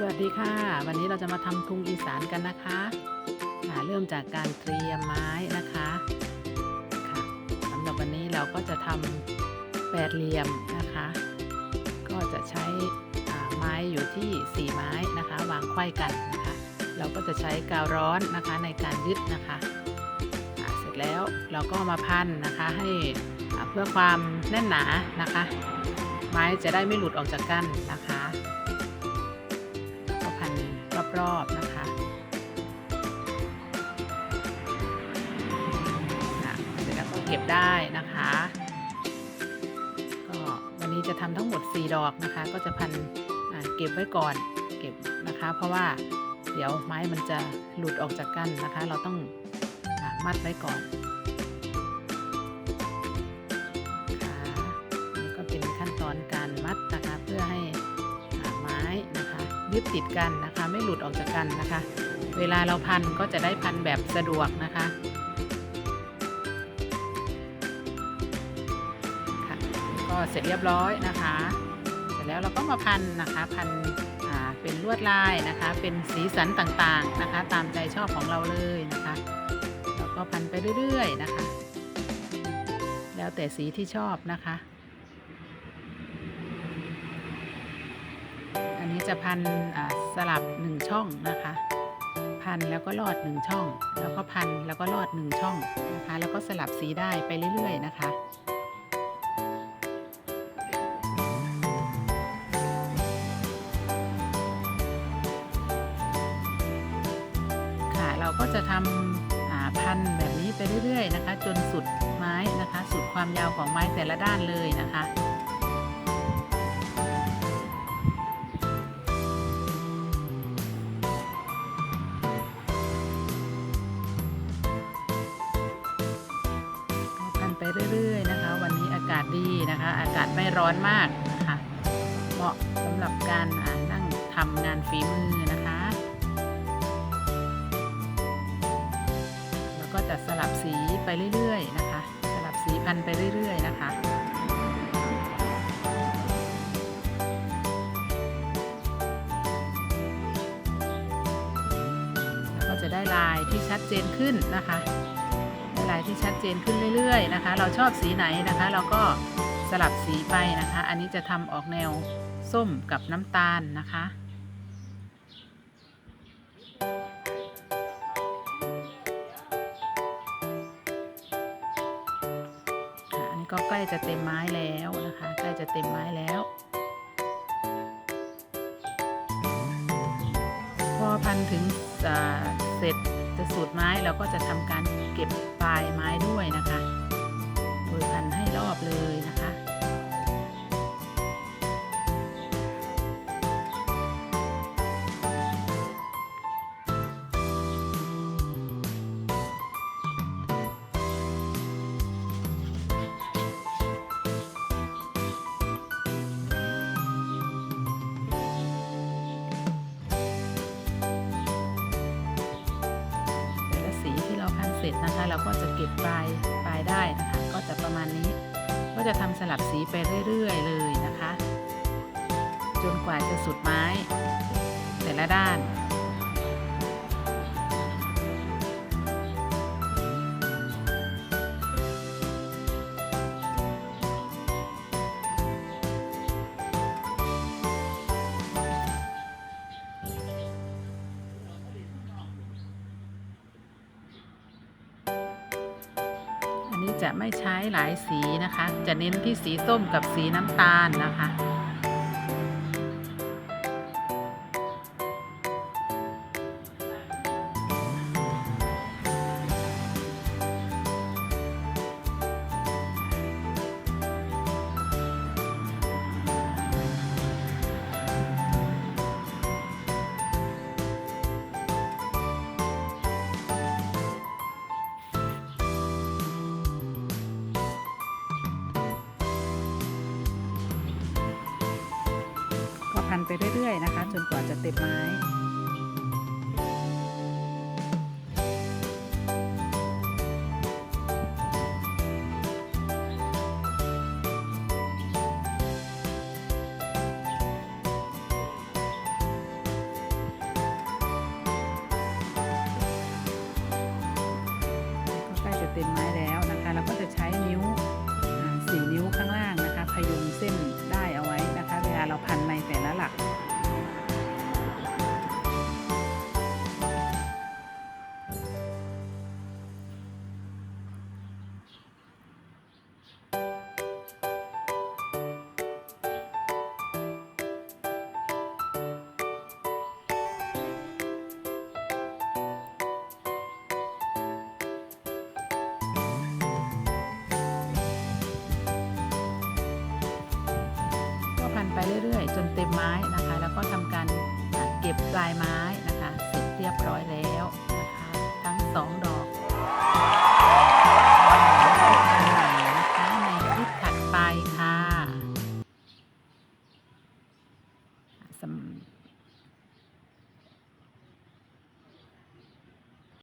สวัสดีค่ะ วันนี้เราจะมาทำทุงอีสานกันนะคะอ่าเริ่มจากการเตรียมไม้นะคะค่ะสำหรับวันนี้เราก็จะทำแปดเหลี่ยมนะคะ ก็จะใช้ไม้อยู่ที่ 4 ไม้นะคะ วางไขว้กันนะคะ เราก็จะใช้กาวร้อนนะคะในการยึดนะคะเสร็จแล้วเราก็มาพันนะคะให้เพื่อความแน่นหนานะคะ ไม้จะได้ไม่หลุดออกจากกันนะคะ รอบๆนะคะเสร็จแล้วก็เก็บได้นะคะก็วันนี้จะทำทั้งหมด 4 ดอกนะคะ ก็จะพันเก็บไว้ก่อนเก็บนะคะ เพราะว่าเดี๋ยวไม้มันจะหลุดออกจากกันนะคะ เราต้องอมัดไว้ก่อนค่ะนี่ก็เป็นขั้นตอนการ นะคะยึดติดกันนะคะ ไม่หลุดออกจากกันนะคะ เวลาเราพันก็จะได้พันแบบสะดวกนะคะค่ะก็เสร็จเรียบร้อยนะคะ เสร็จแล้วเราก็มาพันนะคะพันเป็นลวดลายนะคะ เป็นสีสันต่างๆนะคะ ตามใจชอบของเราเลยนะคะแล้วก็พันไปเรื่อยๆนะคะ แล้วแต่สีที่ชอบนะคะ นนี้จะพันสลับหนึ่งช่องนะคะ พันแล้วก็ลอดหนึ่งช่อง แล้วก็พันแล้วก็ลอดหนึ่งช่องนะคะ แล้วก็สลับสีได้ไปเรื่อยๆนะคะค่ะเราก็จะทำพันแบบนี้ไปเรื่อยๆนะคะ จนสุดไม้นะคะ สุดความยาวของไม้แต่ละด้านเลยนะคะ เรื่อยๆนะคะ วันนี้อากาศดีนะคะ อากาศไม่ร้อนมากนะคะเหมาะสำหรับการนั่งทำงานฝีมือนะคะ แล้วก็จะสลับสีไปเรื่อยๆนะคะ สลับสีพันไปเรื่อยๆนะคะแล้วก็จะได้ลายที่ชัดเจนขึ้นนะคะ ที่ชัดเจนขึ้นเรื่อยๆนะคะ เราชอบสีไหนนะคะ เราก็สลับสีไปนะคะ อันนี้จะทำออกแนวส้มกับน้ำตาลนะคะอันนี้ก็ใกล้จะเต็มไม้แล้วนะคะ ใกล้จะเต็มไม้แล้วพอพันถึงเสร็จจะสูตรไม้เราก็จะทำการ เก็บปลายไม้ด้วยนะคะโดยพันให้รอบเลยนะคะ นะคะ เราก็จะเก็บปลายปลายได้นะคะ ก็จะประมาณนี้ ก็จะทำสลับสีไปเรื่อย ๆ เลยนะคะ จนกว่าจะสุดไม้ แต่ละด้าน จะไม่ใช้หลายสีนะคะ จะเน้นที่สีส้มกับสีน้ำตาลนะคะ ไปเรื่อยๆนะคะ จนกว่าจะเต็มไม้เต็มไม้ เรื่อยๆ จนเต็มไม้นะคะ แล้วก็ทำการเก็บปลายไม้นะคะ เสร็จเรียบร้อยแล้วนะคะ ทั้ง 2 ดอก